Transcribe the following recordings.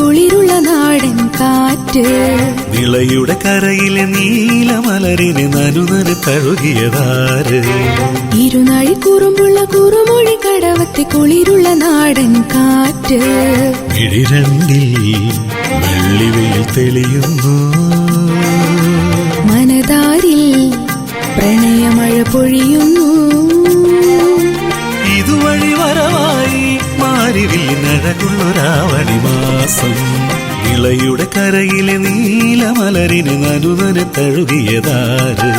കുളിരുള്ള നാടൻ കാറ്റ്. വിളയുടെ കരയിലെ നീലമലരിന് നനുനന തഴുകിയതാര് ഇരുനാഴി കുറുമ്പുള്ള കുറുമൊഴി കടവത്തെ കുളിരുള്ള നാടൻ കാറ്റ്. ഇടിരണ്ടിൽ വെള്ളിവെയിൽ തെളിയുന്നു. മനതാരിൽ പ്രണയമഴ പൊഴിയുന്നു. മാരിവില്ലിനഴകുള്ളൊരാവണി മാസം. ഇളയുടെ കരയിലെ നീലമലരിന് നനുനന തഴുകിയതാര്?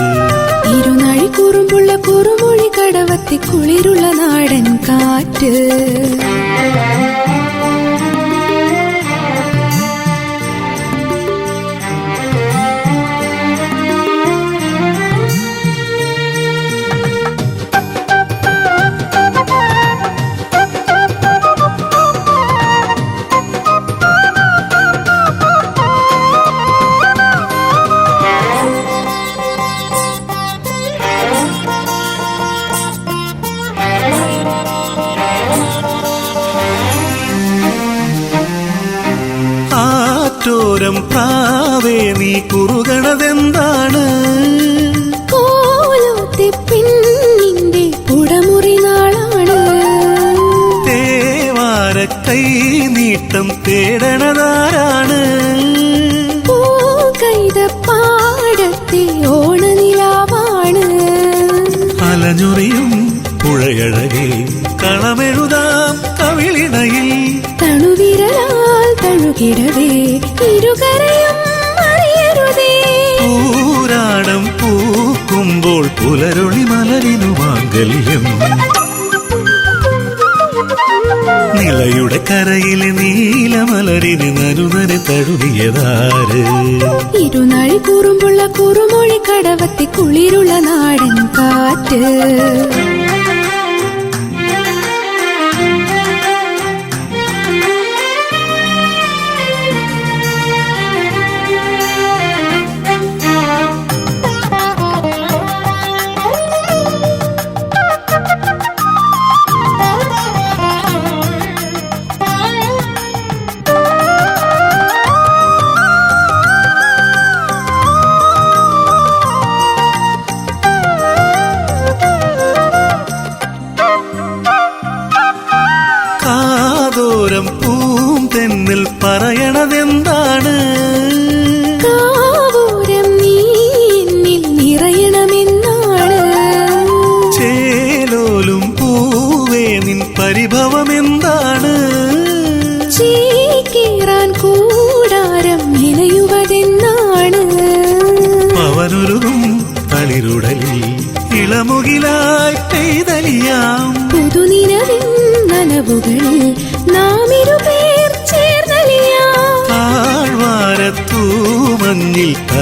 ഇരുനാഴി കുറുമ്പുള്ള കുറുമൊഴി കടവത്തി കുളിരുള്ള നാടൻ കാറ്റ്. മാംഗല്യം നിളയുടെ കരയിലെ നീലമലരിന് നരുനരെ തഴുകിയതാര്? ഇരുനാഴി കൂറുമ്പുള്ള കുറുമൊഴി കടവത്തി കുളിരുള്ള നാടൻ കാറ്റ്.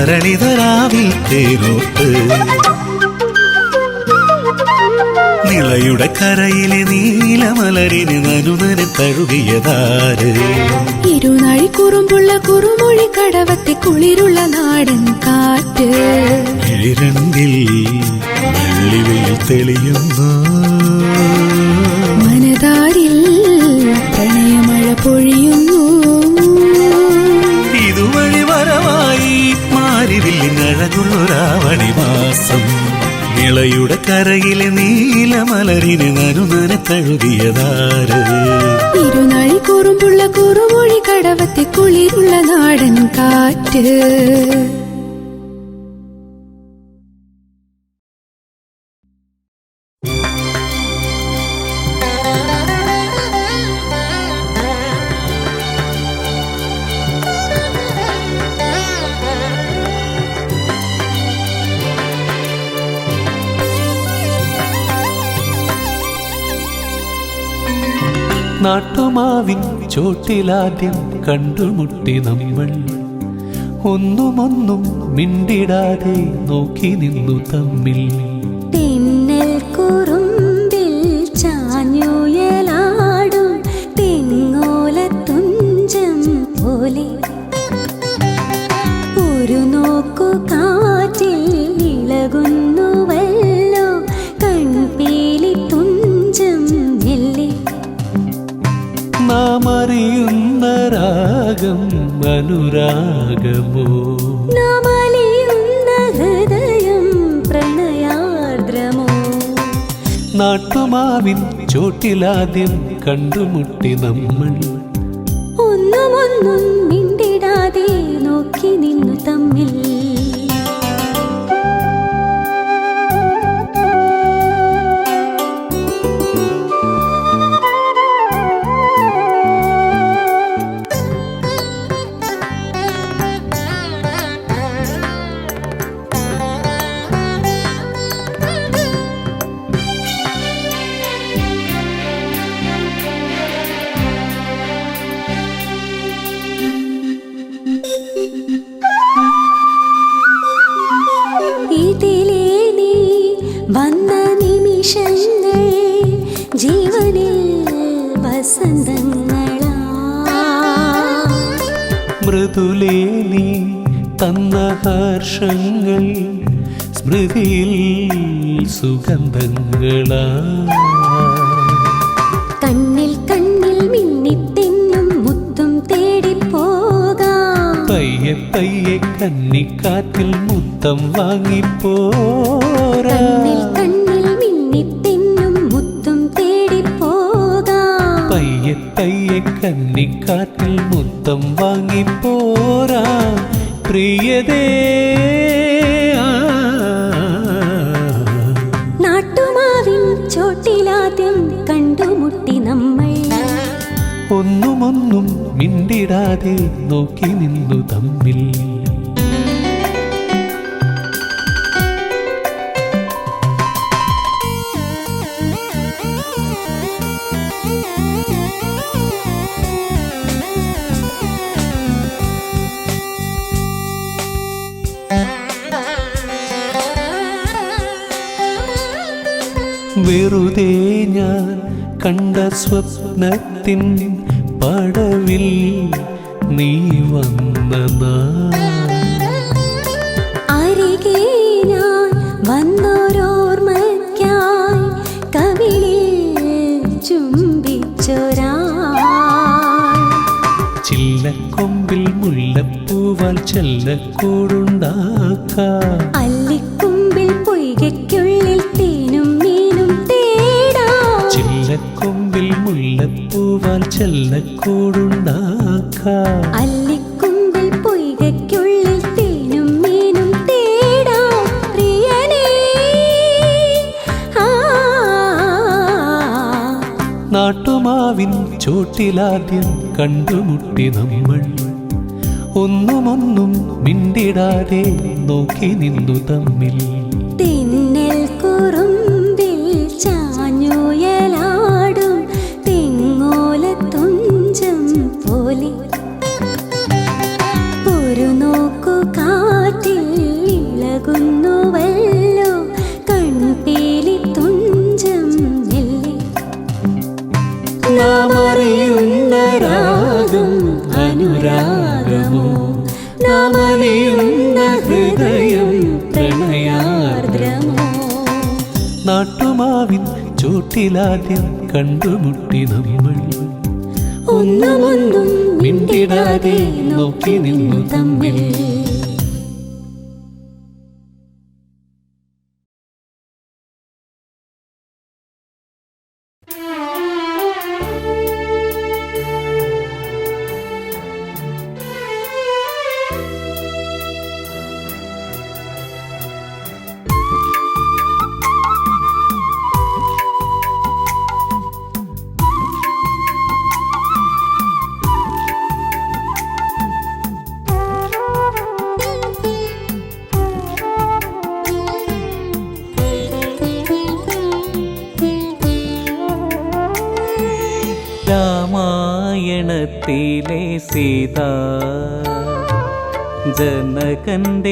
മഞ്ഞിൽ തരണിതരാവിൽ തേരോട്ട് നിളയുടെ കരയിലെ നീലമലരിന് നനുനന് തഴുകിയതാര്? ഇരുനാഴി കുറുമ്പുള്ള കുറുമൊഴി കടവത്തെ കുളിരുള്ള നാടൻ കാറ്റ്. ഇഴിരണ്ടിൽ വെള്ളിവെയിൽ തെളിയുന്നു. മനതാരിൽ പ്രണയമഴ പൊഴിയുന്നു. മാരിവില്ലിനഴകുള്ളൊരാവണി മാസം നിളയുടെ കരയിലെ നീലമലരിന് നനുനന തഴുകിയതാര്? ഇരുനാഴി കുറുമ്പുള്ള കുറുമൊഴി കടവത്തെ കുളിരുള്ള നാടൻ കാറ്റ്. ചോട്ടിലാദ്യം കണ്ടുമുട്ടി നമ്മൾ. ഒന്നുമൊന്നും മിണ്ടിടാതെ നോക്കി നിന്നു തമ്മിൽ. തെന്നൽ രാഗം അനുരാഗമോ? ഹൃദയം പ്രണയാർദ്രമോ? നാട്ടുമാവിൻ ചോട്ടിലാദ്യം കണ്ടുമുട്ടി നമ്മൾ. ഒന്നും പയ്യെ കന്നിക്കാറ്റിൽ മുത്തം വാങ്ങിപ്പോരാ. പ്രിയതേ. നാട്ടുമാവിൻ ചോട്ടിലാദ്യം കണ്ടുമുട്ടി നമ്മൾ. ഒന്നുമൊന്നും മിണ്ടിടാതെ നോക്കി നിന്നു തമ്മിൽ. വെറുതെ ഞാൻ കണ്ട സ്വപ്നത്തിൻ പടവിൽ നീ വന്ന. അരികെ ഞാൻ വന്നോരോർമ്മയ്ക്കായി കവിളിൽ ചുംബിച്ചൊരാ ചില്ലക്കൊമ്പിൽ മുല്ലപ്പൂവാൽ ചെല്ലക്കൂടുണ്ടാക്ക ചില്ലക്കൊമ്പിൽ മുല്ലപ്പൂവാൽ ചെല്ലക്കൂടുണ്ടാക്കാം. അല്ലിക്കുമ്പിൽ പൊയ്കയ്ക്കുള്ളിൽ തേനും മീനും തേടാം പ്രിയനേ. ആ. നാട്ടുമാവിൻ ചോട്ടിലാദ്യം കണ്ടുമുട്ടി നമ്മൾ. ഒന്നുമൊന്നും മിണ്ടിടാതെ നോക്കി നിന്നു തമ്മിൽ. ചോട്ടിലാദ്യം കണ്ടുമുട്ടി നമ്മൾ. ഒന്നുമൊന്നും മിണ്ടിടാതെ നോക്കി നിന്നു തമ്മിൽ.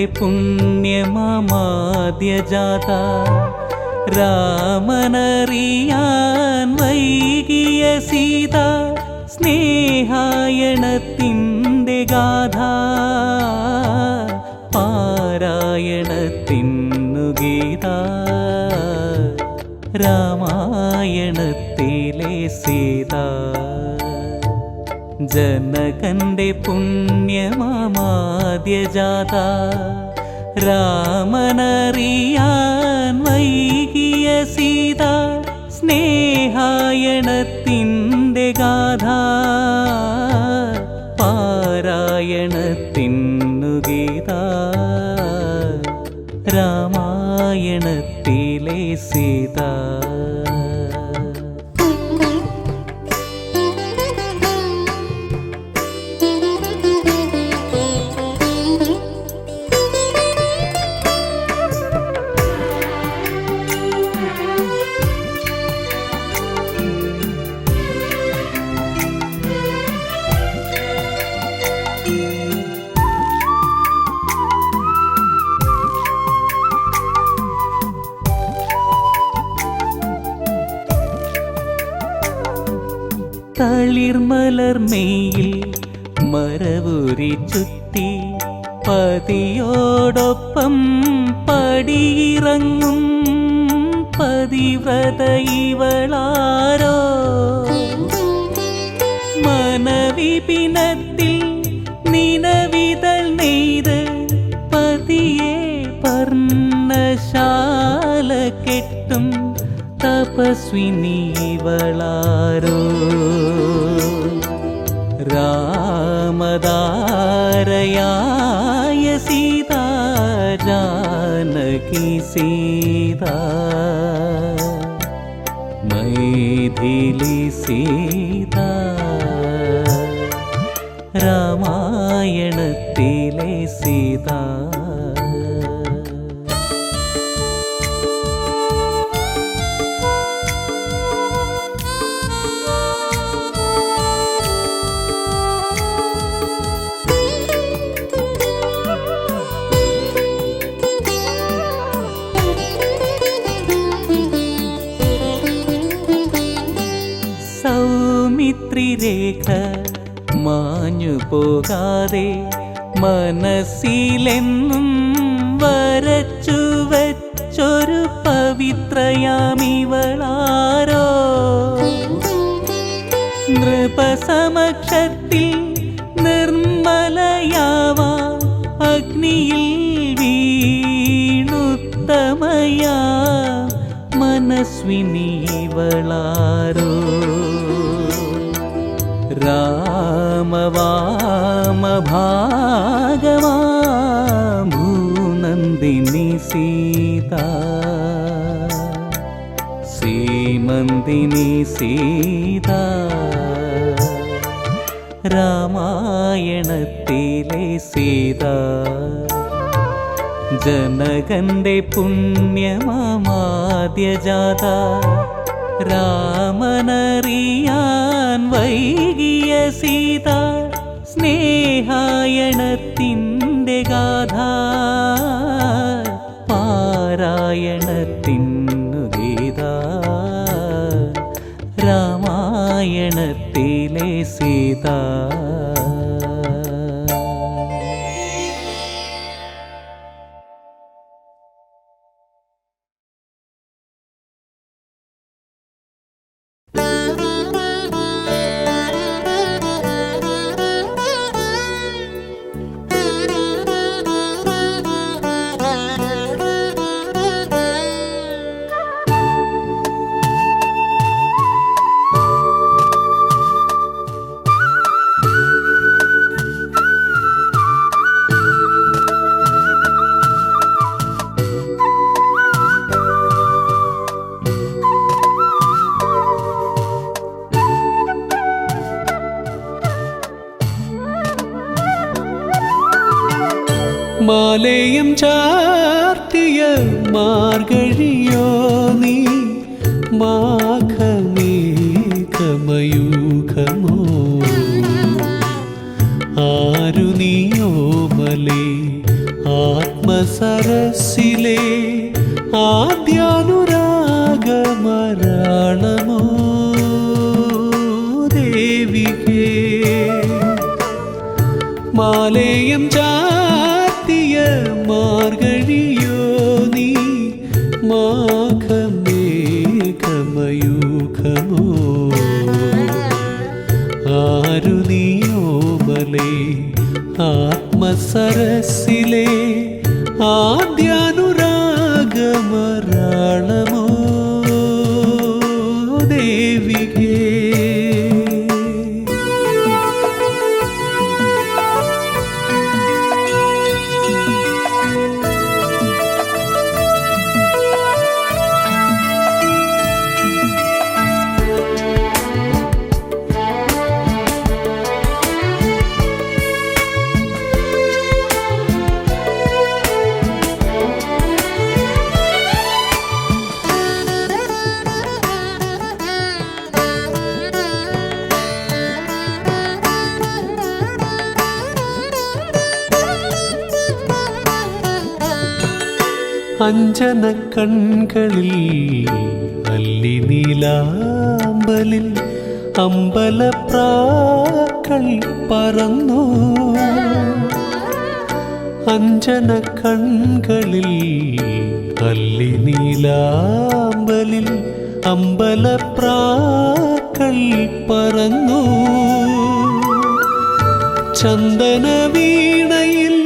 പുണ്യമാദ്യജാത രാമനറിയാൻ വൈകിയ സീത സ്നേഹായണത്തിന്റെ ഗാഥ. പാരായണത്തിന്നു ഗീത. രാമായണത്തിലെ സീത. ജനകന്റെ പുണ്യമാദ്യജാത രാമനറിയാൻ വൈകിയ സീത സ്നേഹായണത്തിന്റെ ഗാഥ. പാരായണത്തിന്നു ഗീത രാമായണത്തിലെ സീത. തളിർമലർമെയിൽ മരവുരി ചുറ്റി പതിയോടൊപ്പം പടിയിറങ്ങും പതിവ്രത ഇവളാരോ മനവിപിനത്തിൽ നിലവിതൽ നെയ്ത് പതിയെ പർണശാല കെട്ടും തപസ്വിനി ഇവളാരോ पदारयाय सीता जानकी सीता। मैथिली मैदि പോകാതെ മനസ്സിലെന്നും രാമവാമഭാഗമാ ഭൂനന്ദിനി സീത. ശ്രീമന്ദിനി സീത. രാമായണത്തിലെ സീത. ജനകന്റെ പുണ്യമാദ്യജാത രാമനറിയാൻ വൈകിയ സീത. സ്നേഹായണത്തിന്റെ ഗാഥ. പാരായണത്തിനു ഗീത. രാമായണത്തിലെ സീത. മാഘമേഘമയൂഖമോ ആരു നീയോമലേ ആത്മസരസിലെ ആദ്യാനുരാഗമരാളമോ ദേവികേ മാലയം നീയോമലേ ആത്മസരസിലെ ആദ്യാനുരാഗമരാളമോ? ദേവികേ അഞ്ജന കൺകളിൽ അല്ലി നീലാമ്പലിൽ അമ്പലപ്രാക്കൾ പറന്നു. അഞ്ജന കൺകളിൽ അല്ലി നീലാമ്പലിൽ അമ്പലപ്രാക്കൾ പറന്നു. ചന്ദന വീണയിൽ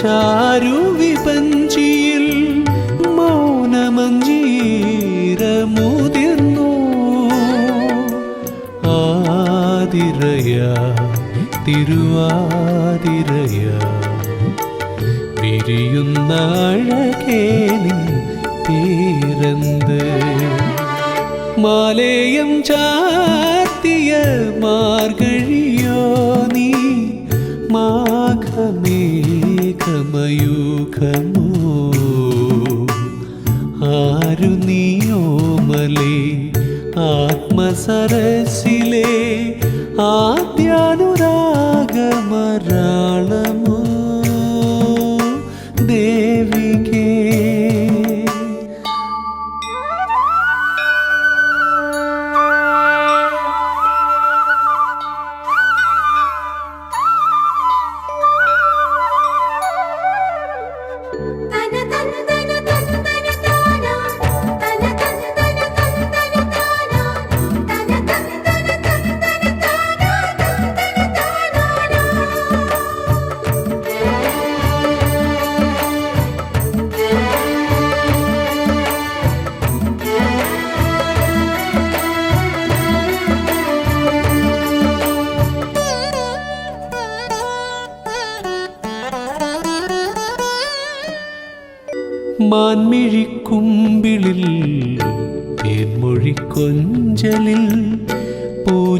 ചാരുവിപഞ്ചിയിൽ ആതിരയ തിരുവാതിരയ. വിരിയുന്ന അഴകേ നിൻ പേരെന്ത് മാലേയം ചാത്തിയ മാർഗഴിയോ നീ മാഘമേഘമയൂഖമോ. ആരു നീയോമലേ ആത്മസരസിലെ ആദ്യാനുരാഗമരാളമോ?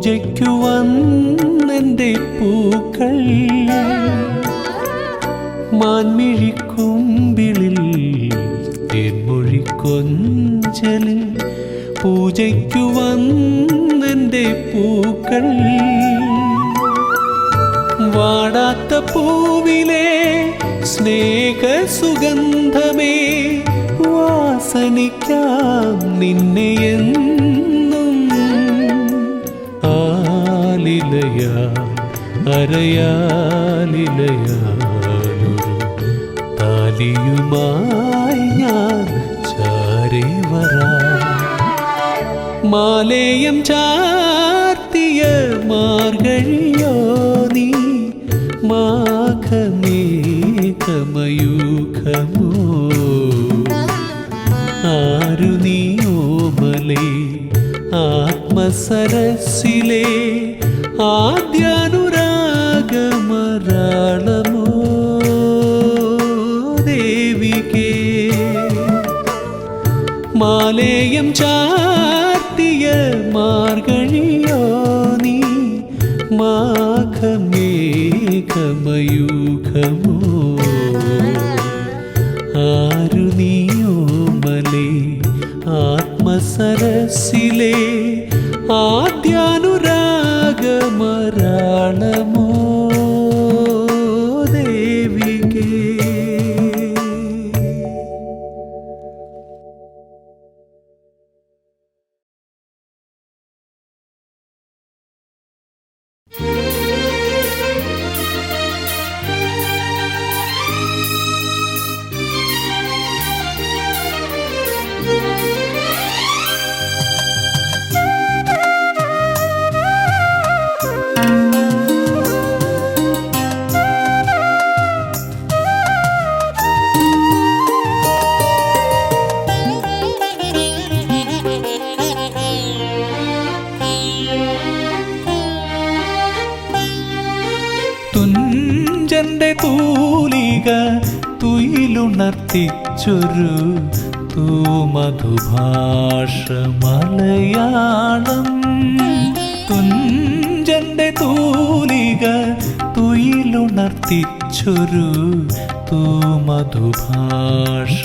പൂജയ്ക്കു വന്നെന്റെ പൂക്കൾ. മാൻമിഴിക്കുമ്പിളിൽ തേൻമൊഴിക്കൊഞ്ചലിൽ പൂജയ്ക്കു വന്നെന്റെ പൂക്കൾ. വാടാത്ത പൂവിലെ സ്നേഹസുഗന്ധമേ വാസനിക്കാം നിന്നെ അരയാലിലയാലൊരു താലിയുമായി ഞാൻ ചാരി മാലേയം ചാർത്തിയ മാർഗഴിയോ നീ? മാഘമേഘമയൂഖമോ? ആരു നീയോമലേ ആത്മസരസിലെ ആദ്യാനുരാഗമരാളമോ മാലേയം ചാർത്തിയ മാർഗഴിയോ നീ? മാഘമേഘമയൂഖമോ? ആരു നീയോമലേ ആത്മസരസിലെ ആദ്യാനുരാഗമരാളമോ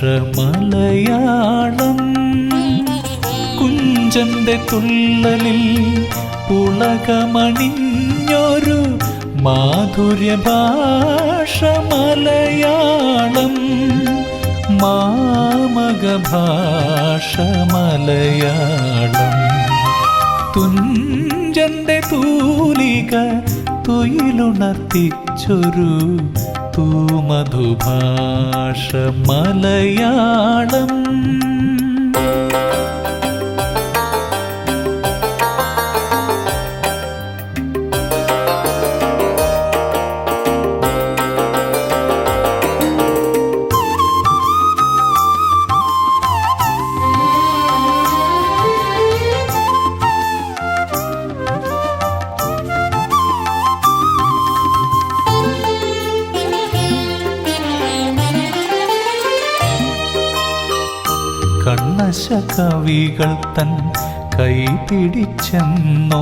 മലയാളം കുഞ്ചന്റെ തുള്ളലിൽ പുളകമണിഞ്ഞൊരു മാധുര്യ ഭാഷ മലയാളം മാമക ഭാഷ മലയാളം തുഞ്ചന്റെ തൂലിക തുയിലുണർത്തിച്ചൊരു തൂമധുഭാഷ മലയാളം. കണ്ണശ കവികൾ തൻ കൈ പിടിച്ചെന്നോ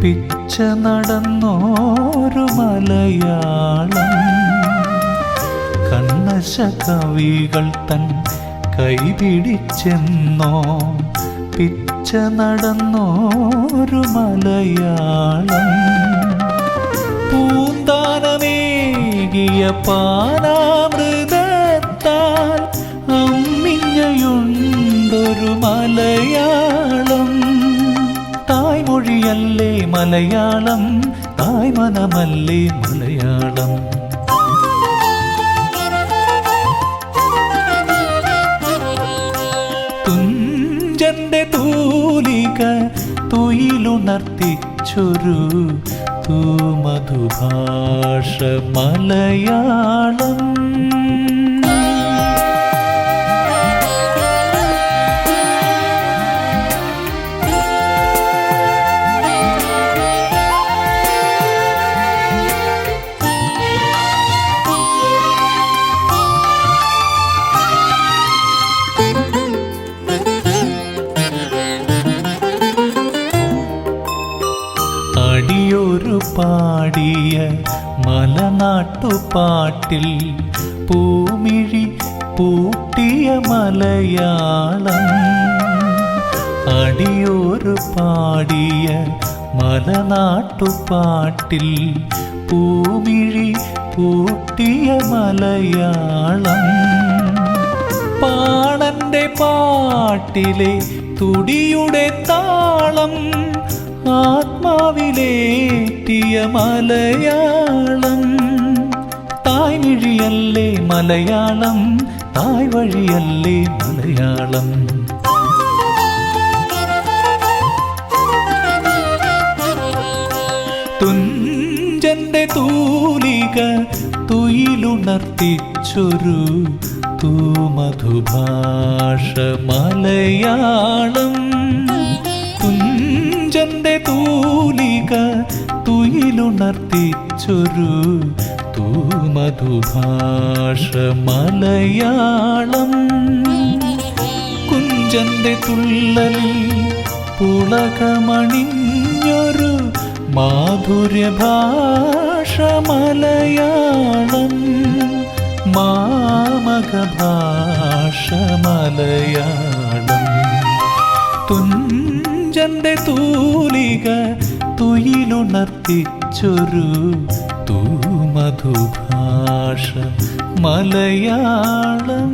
പിച്ച നടന്നോരു മലയാളം. കണ്ണശ കവികൾ തൻ കൈ പിടിച്ചെന്നോ പിച്ച നടന്നോരു മലയാളം. പൂന്താനമേകിയ പാനാമൃതത്താൽ അമ്മിഞ്ഞയുണ്ടൊരു മലയാളം. തായ്മൊഴിയല്ലേ മലയാളം തായ്മനമല്ലേ മലയാളം. തുഞ്ചന്റെ തൂലിക തുയിലുണർത്തിച്ചൊരു തൂമധുഭാഷ മലയാളം. മലനാട്ടുപാട്ടിൽ പൂമിഴി പൂട്ടിയ മലയാളം. അടിയൊരു പാടിയ മലനാട്ടുപാട്ടിൽ പൂമിഴി പൂട്ടിയ മലയാളം. പാണന്റെ പാട്ടിലെ തുടിയുടെ താളം ആത്മാവിലേറ്റിയ മലയാളം. തായ്മിഴിയല്ലേ മലയാളം? തായ് വഴിയല്ലേ മലയാളം? തുഞ്ചന്റെ തൂലിക തുയിലുണർത്തിച്ചൊരു തൂമധുഭാഷ മലയാളം. തുഞ്ചന്റെ തൂലിക തുയിലുണർത്തിച്ചൊരു തൂമധുഭാഷ മലയാളം കുഞ്ചന്റെ തുള്ളലിൽ പുളകമണിഞ്ഞൊരു മാധുര്യഭാഷ മലയാളം മാമക ഭാഷ മലയാളം തുഞ്ചന്റെ തൂലിക തുയിലുണർത്തിച്ചൊരു തൂമധുഭാഷ മലയാളം